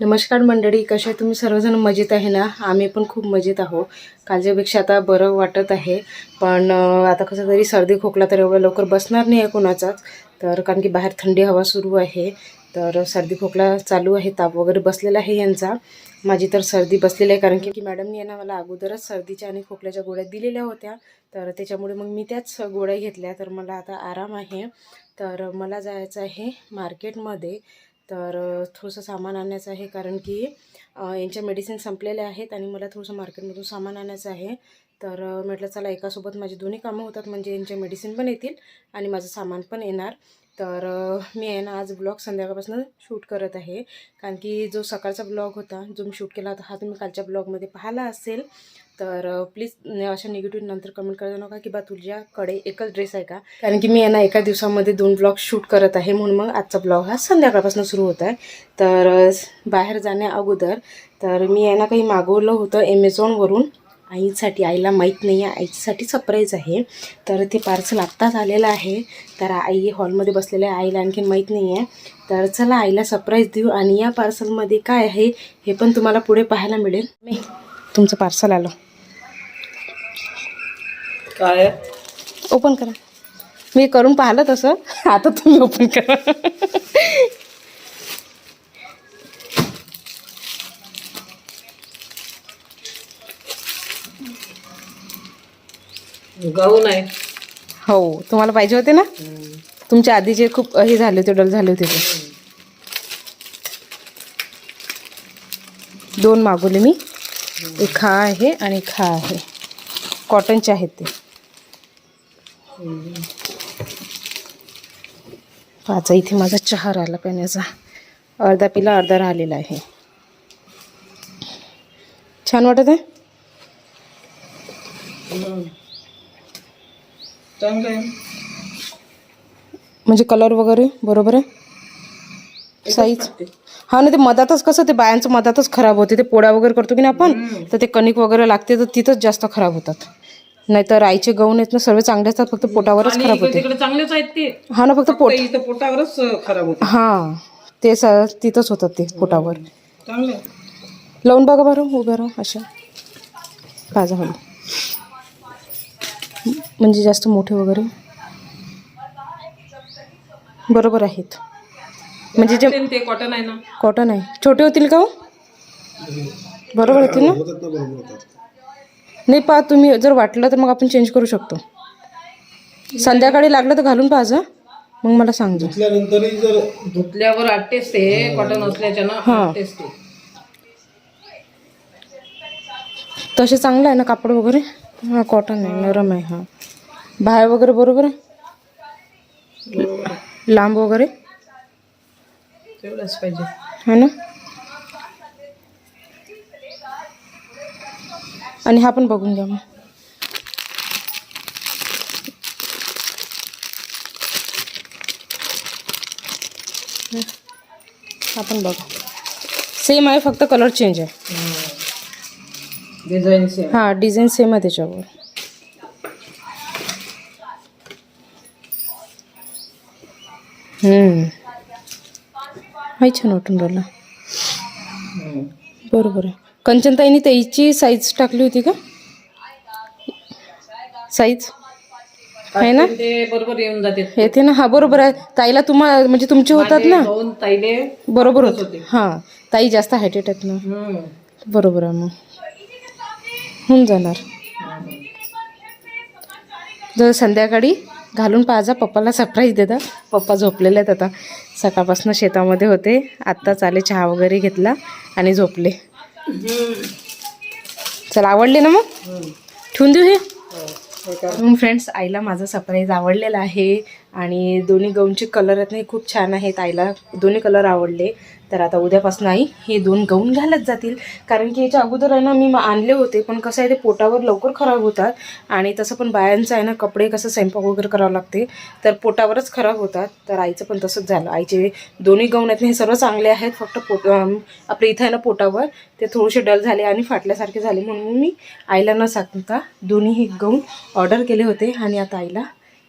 नमस्कार मंडळी कसे तुम्ही? सर्वजण मजेत आहे ना? आम्ही पण खूप मजेत आहो कालच्यापेक्षा आता बरं वाटत आहे. पण आता कसं तरी सर्दी खोकला तर एवढं लवकर बसणार नाही आहे कोणाचाच. तर कारण की बाहेर थंडी हवा सुरू आहे. तर सर्दी खोकला चालू आहे ताप वगैरे बसलेला आहे यांचा. माझी तर सर्दी बसलेली आहे कारण की की मॅडमनी यांना मला अगोदरच सर्दीच्या आणि खोकल्याच्या गोळ्या दिलेल्या होत्या. तर त्याच्यामुळे मग मी त्याच गोळ्या घेतल्या. तर मला आता आराम आहे. तर मला जायचं आहे मार्केटमध्ये. तर थोडंसं सामान आणायचं आहे कारण की यांच्या मेडिसिन संपलेल्या आहेत आणि मला थोडंसं मार्केटमधून सामान आणायचं आहे. तर म्हटलं चला एकासोबत माझी दोन्ही कामं होतात म्हणजे यांच्या मेडिसिन पण येतील आणि माझं सामान पण येणार. तर मी आहे ना आज ब्लॉग संध्याकाळपासून शूट करत आहे. कारण की जो सकाळचा ब्लॉग होता जो मी शूट केला होता हा तुम्ही कालच्या ब्लॉगमध्ये पाहिला असेल. तर प्लीज अशा निगेटिव्ह नंतर कमेंट करायला नका की बा तुझ्याकडे एकच ड्रेस आहे का? कारण की मी यांना एका दिवसामध्ये दोन ब्लॉग शूट करत आहे म्हणून मग आजचा ब्लॉग हा संध्याकाळपासून सुरू होत आहे. तर बाहेर जाण्या अगोदर तर मी यांना काही मागवलं होतं ॲमेझॉनवरून आईसाठी आईला माहीत नाही आहे. आईसाठी सरप्राईज आहे. तर ते पार्सल आत्ताच आलेलं आहे. तर आई हॉलमध्ये बसलेल्या आहे. आईला आणखीन माहीत नाही आहे. तर चला आईला सरप्राईज देऊ आणि या पार्सलमध्ये काय आहे हे पण तुम्हाला पुढे पाहायला मिळेल. मी तुमचं पार्सल आलं. काय ओपन करा. मी करून पाहिलं तसं. आता तुम्ही ओपन करा. गहू नाही. हो तुम्हाला पाहिजे होते ना? तुमच्या आधीचे खूप हे झाले होते डल झाले होते ते. दोन मागवले मी. एक हा आहे आणि हा आहे. कॉटनचे आहेत ते. पाचा इथे माझा चहा राहिला पिण्याचा. अर्धा पिला अर्धा राहिलेला आहे. छान वाटत आहे? चांगलं आहे. म्हणजे कलर वगैरे बरोबर आहे? साईज हा ना ते मधातच कसं ते बायांचं मधातच खराब होते. ते पोळ्या वगैरे करतो की नाही आपण तर ते कणिक वगैरे लागते तर तिथंच जास्त खराब होतात. नाहीतर आईचे गहून आहेत ना सर्व चांगले असतात फक्त पोटावरच खराब होते. चांगलेच आहेत ते. हा ना फक्त पोट पोटावरच खराब होते. हा ते तिथंच होतात ते पोटावर. लावून बघा बरं उभ्या राहा अशा. पाजा हवी म्हणजे जास्त मोठे वगैरे? बरोबर आहेत. म्हणजे जे ते- कॉटन आहे ना? कॉटन आहे. छोटे होतील का हो? बरोबर होतील ना? नाही पहा तुम्ही जर वाटलं तर मग आपण चेंज करू शकतो. संध्याकाळी लागलं तर घालून पाहा मग मला सांगજો धुतल्यावर आटतेच ते कॉटन असल्याच्या ना हा. आटतेच ते तसे चांगलं आहे ना कापड वगैरे? हाँ कॉटन आहे नरम आहे हाँ। बाहेर वगैरे बरोबर आहे लांब वगैरे तेवढंच है ना? आणि हा पण बघून घ्या मग हं. हा पण फक्त कलर चेंज आहे डिझाईन हां डिझाईन सेम आहे त्याच्यावर. हम्म. हाय छान वाटून राहिला. बरोबर आहे. कंचनताईने त्याची साईज टाकली होती का? साईज आहे ना? ते बरोबर येऊन जाते. येते ना? हा बरोबर आहे. ताईला तुम्हा म्हणजे तुमचे होतात ना? दोन ताईले बरोबर होते. हां ताई जास्त हायटेट आहेत ना. हम्म. बरोबर आहे मग. होऊन जाणार. जर संध्याकाळी घालून पाहा पप्पाला सरप्राईज देता पप्पा झोपलेले आहेत आता. सकाळपासून शेतामध्ये होते. आत्ताच आले चहा वगैरे घेतला आणि झोपले. चला आवडले ना मग? ठेवून देऊ हे? मग फ्रेंड्स आईला माझा सरप्राईज आवडलेला आहे. आणि दोन्ही गाऊनचे कलर आहेत ना खूप छान आहेत. आईला दोन्ही कलर आवडले. तर आता उद्यापासून आई हे दोन गहून घालत जातील. कारण की याच्या अगोदर आहे ना मी आणले होते पण कसं आहे ते पोटावर लवकर खराब होतात. आणि तसं पण बायांचं आहे ना कपडे कसं स्वयंपाक वगैरे करावं लागते तर पोटावरच खराब होतात. तर आईचं पण तसंच झालं. आईचे दोन्ही गहून आहेत ना हे सर्व चांगले आहेत फक्त पोट आपल्या इथं आहे ना पोटावर ते थोडेसे डल झाले आणि फाटल्यासारखे झाले. म्हणून मी आईला न सांगता दोन्ही गहून ऑर्डर केले होते आणि आता आईला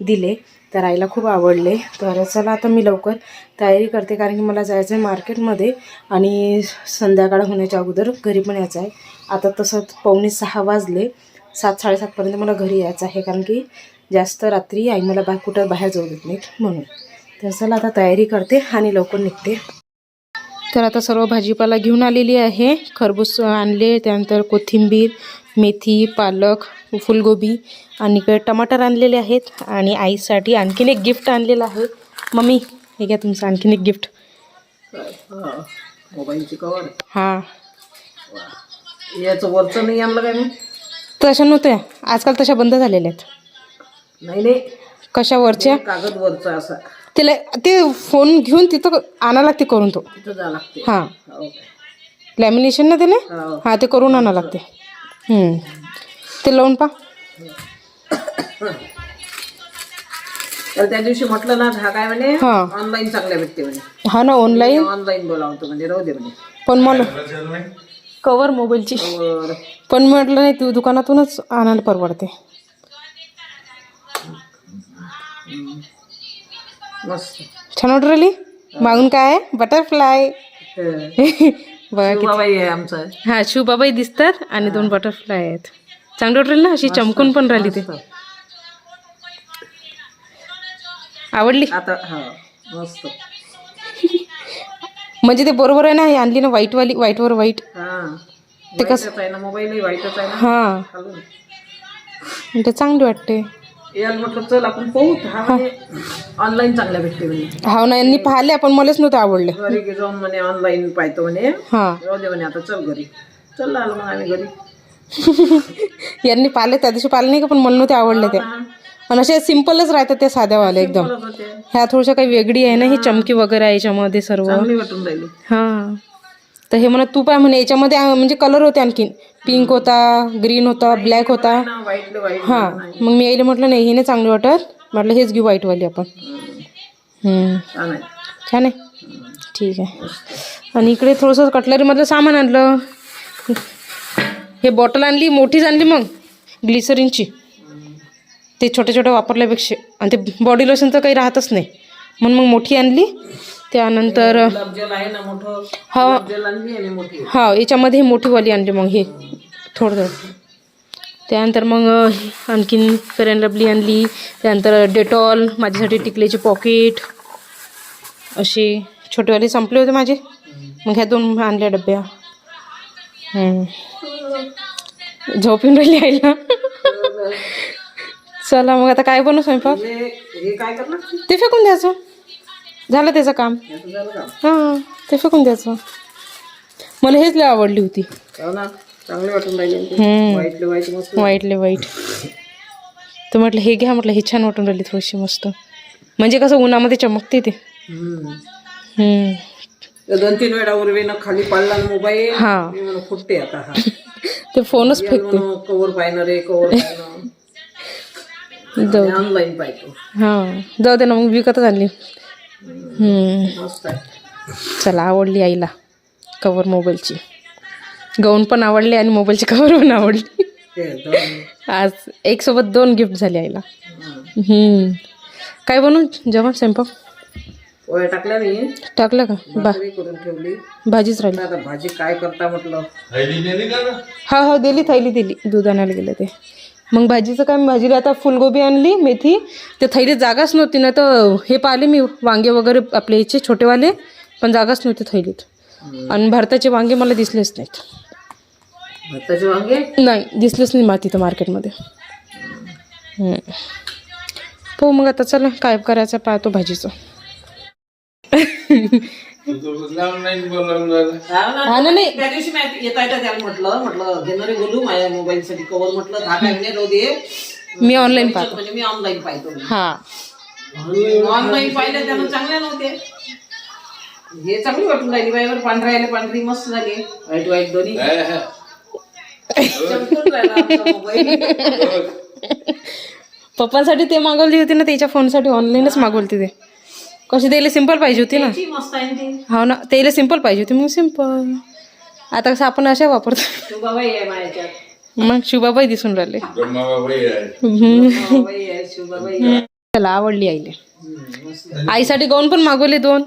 दिले. तर आईला खूप आवडले. तर चला आता मी लवकर तयारी करते कारण की मला जायचं आहे मार्केटमध्ये आणि संध्याकाळ होण्याच्या अगोदर घरी पण यायचं आहे. आता तसं पावणे सहा वाजले. सात साडेसातपर्यंत मला घरी यायचं आहे कारण की जास्त रात्री आई मला बा कुठं बाहेर जाऊ देत नाहीत म्हणून. तर चला आता तयारी करते आणि लवकर निघते. तर आता सर्व भाजीपाला घेऊन आलेली आहे. खरबूज आणले त्यानंतर कोथिंबीर मेथी पालक फुलगोबी आणि इकडे टमाटर आणलेले आहेत आणि आईसाठी आणखीन एक गिफ्ट आणलेलं आहे. मम्मी हे घ्या तुमचं आणखीन एक गिफ्ट. मोबाईलची कवर? हां. याचं वरचं नाही आणलं काय मी? तशा नव्हत्या. आजकाल तशा बंद झालेल्या आहेत. नाही नाही. कशा वरच्या? कागद वरचा असा. तिला ते फोन घेऊन तिथं आणायला लागते करून तो. हां. हो लॅमिनेशन ना त्याने? हो. हां ते करून आणावं लागते. ते लावून पा तर त्या दिवशी म्हटलं ना हा काय म्हणे? हा. ऑनलाईन चांगल्या भेटते म्हणे. हा ना ऑनलाईन ऑनलाईन बोलावतो म्हणजे राहू दे म्हणे. पण मला कवर मोबाईलची पण म्हटलं नाही तू दुकानातूनच आणायला परवडते. मस्त. छान वाटू राहिली? मागून काय? बटरफ्लाय हं. बघा किती बाबाई आहे आमचा. हा शिवबाबाई दिसतात आणि दोन बटरफ्लाय आहेत. चांगली राहिली ना? अशी चमकून पण राहिली ते. आवडली? आता हा मस्त. म्हणजे ते बरोबर आहे ना हे आणली ना व्हाईटवाली व्हाईटवर व्हाईट हा. ते कसं वाईटच आहे ना मोबाईल वाईटच आहे ना. हां. खालून. ते चांगली वाटते. याला म्हटलं चल आपण पाहू. हा ऑनलाईन चांगल्या भेटते म्हणे. हा ना यांनी पाहिले आपण मलाच नव्हते आवडले. घरी गे जाऊन म्हणे ऑनलाईन पाहतो म्हणे. हां. राहू दे म्हणे आता चल घरी. चल आलो मग आम्ही घरी. यांनी पाहिले त्या दिवशी पाहिले नाही का पण मला नव्हते आवडले ते. आणि असे सिम्पलच राहतात ते साध्यावाले एकदम. ह्या थोड्याशा काही वेगळी आहे ना ही चमकी वगैरे आहे याच्यामध्ये सर्व. हां. तर हे म्हणत तू पाय म्हणे याच्यामध्ये म्हणजे कलर होते आणखीन. पिंक होता ग्रीन होता ब्लॅक होता हां. मग मी यायला म्हटलं नाही हे नाही चांगलं वाटत म्हटलं हेच घेऊ व्हाईटवाली आपण. हम्म. छान आहे. छान आहे. ठीक आहे. आणि इकडे थोडंसं कटलरीमधलं सामान आणलं. हे बॉटल आणली मोठीच आणली मग. ग्लिसरीनची ते छोटे छोटे वापरल्यापेक्षा आणि ते बॉडी लोशन तर काही राहतच नाही. म्हणून मग मोठी आणली. त्यानंतर हा हा याच्यामध्ये मोठीवाली आणली मग हे थोडं. थोडं त्यानंतर मग आणखीन फेअर लवली आणली. त्यानंतर डेटॉल माझ्यासाठी टिकल्याचे पॉकेट असे छोटेवाले संपले होते माझे. मग ह्या दोन आणल्या डब्या. झोपून राहिली आईला. चला मग आता काय बनवू स्वयंपाक? हे हे काय करणार? ते फेकून द्यायचं. झालं त्याचं काम. याचं झालं का? हां ते फेकून द्यायचं. मला हेच लय आवडली होती. हो ना चांगले वाटून राहिले ते. हम्म. वाईटले वाईट मस्त. वाईटले वाईट. तर म्हटलं हे घ्या म्हटलं हे छान वाटून राहिली थोडीशी मस्त. म्हणजे कसं उन्हामध्ये चमकते ते. हम्म. हम्म. तर दोन तीन वेळा उर्वेनं खाली पाडला मोबाईल. हा. मी म्हणून फुटते आता हा. ते फोनच फेकते. कवर पाहिणार रे कवर पाहिलं. जाऊ ऑनलाईन हां जाऊ दे ना मग विकतच आणली. हम्म. मस्त आहे. चला आवडली आईला कवर मोबाईलची गाऊन पण आवडली आणि मोबाईलची कवर पण आवडली. ते दोन. आज एक सोबत दोन गिफ्ट झाले आईला. हं. हम्म. काय बनवून? जेवण स्वयंपाक? पोळ्या टाकल्या नाही. टाकलं का? बा. भाकरी करून ठेवली. भाजीच राहिली. आता भाजी काय करता म्हटलं? हा हा दिली थैली दिली. दूध आणायला गेलं ते. मग भाजीचं काय भाजीला आता फुलगोबी आणली मेथी. ते थैलीत जागाच नव्हती ना तर हे पाहिले मी वांगे वगैरे आपले याचे छोटेवाले पण जागाच नव्हती थैलीत. आणि भारताचे वांगे मला दिसलेच नाहीत. भाताचे वांगे? नाही दिसलेच नाही मला तिथं मार्केटमध्ये. हो मग आता चला काय करायचं पाहतो भाजीचं. हा ना नाही. त्या दिवशी मी येता येता त्याला म्हटलं म्हटलं घेणारे बोलू माझ्या मोबाईल साठी कवर म्हटलं दहा राहू दे. मी ऑनलाईन पाहतो. म्हणजे मी ऑनलाईन पाहतो. हा. ऑनलाईन पाहिलं त्यानं चांगल्या नव्हते. हे चांगली वाटून राहिली बाईवर पांढऱ्या आले पांढरी मस्त झाली. वाईट वाईट दोन्ही. चमकून राहिला आमचा मोबाईल पप्पांसाठी ते मागवली होती ना त्याच्या फोनसाठी ऑनलाईनच मागवली होती ते. कशी त्याला सिंपल पाहिजे होती ना? ती मस्त आहे ना ती. हो ना त्याला सिंपल पाहिजे होती मग सिंपल आता कसं आपण अशा वापरतो. तू बाबाई आहे माझ्याच्यात. मग शिवबाबाई दिसून राहिले. आहे. आहे चला आवडली आईले. आईसाठी गाऊन पण मागवले दोन.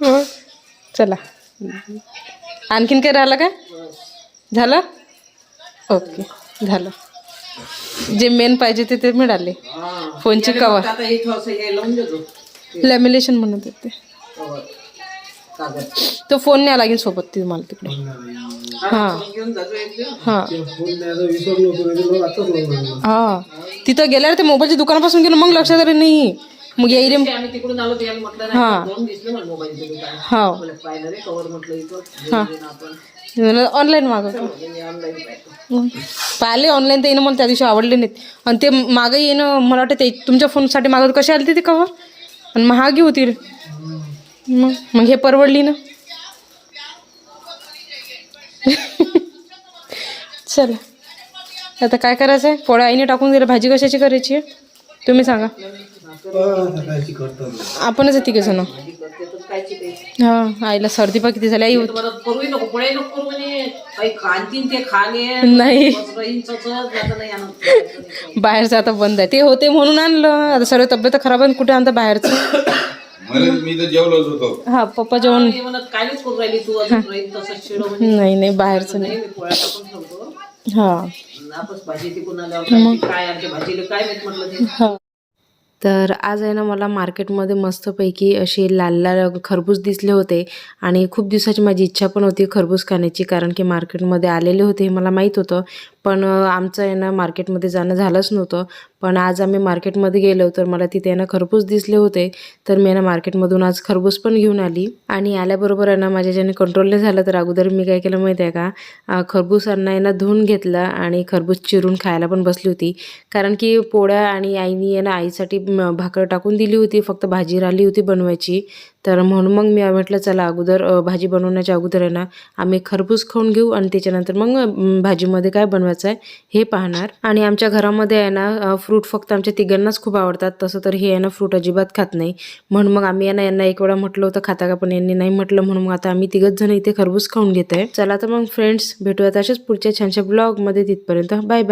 हो. चला. आणखीन काय राहिलं का झालं? ओके झालं. जे मेन पाहिजे ते ते मिळाले. फोनची कवर आता इथं असं हे लावून देतो. लॅमिनेशन म्हणत होते कागद तो फोन न्या लागेल सोबत तुम्हाला तिकडे. हा. हा. हा. तिथं गेल्यावर ते मोबाईलच्या दुकानापासून गेलो मग लक्षात आलं नाही. मग येईल ते आम्ही तिकडून आलो त्याला म्हटलं हा. नाही दोन दिसले मला मोबाईलचे दुकान हा. ना ऑनलाईन मागवतो पाहिले ऑनलाईन ते येणं मला त्या दिवशी आवडले नाहीत. आणि ते मागे येणं मला वाटतं ते तुमच्या फोनसाठी मागवत कसे आले ते कवर? आणि महागी होती रे. मग मग हे परवडली ना? चला. आता काय करायचं आहे पोळ्या आईने टाकून दिलं भाजी कशाची करायची आहे? तुम्ही सांगा. आपणच आहे तिघे जण करते तर कायची काही हा आईला सर्दी पा किती झाली. आई करूही नको पुढे नको करू म्हणे. काही खानतीन ते खाले नाही. बाहेरचं आता बंद आहे. ते होते म्हणून आणलं. आता सर्व तब्येत खराब आहे आणि कुठे आणतं बाहेरचं? मला मी तर जेवलोच होतो. हा पप्पा जेवण म्हणत कायच करू राहिली तू अजून राहील तसंच शिडो म्हणजे. नाही नाही बाहेरचं नाही नाही. मी पोळ्या टाकून ठेवतो. हा. भाजी तिकून आल्यावर काय आणते भाजीला काय माहीत म्हटलं ते? हा. तर आज आहे ना मला मार्केटमध्ये मस्तपैकी असे लाल लाल खरबूज दिसले होते. आणि खूप दिवसाची माझी इच्छा पण होती खरबूज खाण्याची कारण की मार्केटमध्ये आलेले होते हे मला माहीत होतं. पण आमचं आहे ना मार्केटमध्ये जाणं झालंच नव्हतं. पण आज आम्ही मार्केटमध्ये गेलो तर मला तिथे आहे ना खरबूज दिसले होते. तर मी आहे ना मार्केटमधून आज खरबूज पण घेऊन आली. आणि आल्याबरोबर आहे ना माझ्या ज्याने कंट्रोल नाही झालं तर अगोदर मी काय केलं माहिती आहे का? खरबूजांना आहे ना धुवून घेतलं आणि खरबूज चिरून खायला पण बसली होती. कारण की पोळ्या आणि आईनी आहे ना आईसाठी भाकर टाकून दिली होती फक्त भाजी राहिली होती बनवायची. तर म्हणून मग मी म्हटलं चला अगोदर भाजी बनवण्याच्या अगोदर आहे ना आम्ही खरबूज खाऊन घेऊ आणि त्याच्यानंतर मग भाजीमध्ये काय बनवायचं? आहे. हे पाहणार. आणि आमच्या घरामध्ये आहे ना फ्रूट फक्त आमच्या तिघांनाच खूप आवडतात. तसं तर हे आहे ना फ्रूट अजिबात खात नाही. म्हणून मग आम्ही यांना यांना एक वेळा म्हटलं होतं खाता का पण? यांनी नाही म्हटलं. म्हणून मग आता आम्ही तिघच जण इथे खरबूज खाऊन घेत आहे चला तर मग फ्रेंड्स भेटूयात अशाच पुढच्या छानशा ब्लॉगमध्ये तिथपर्यंत. Bye bye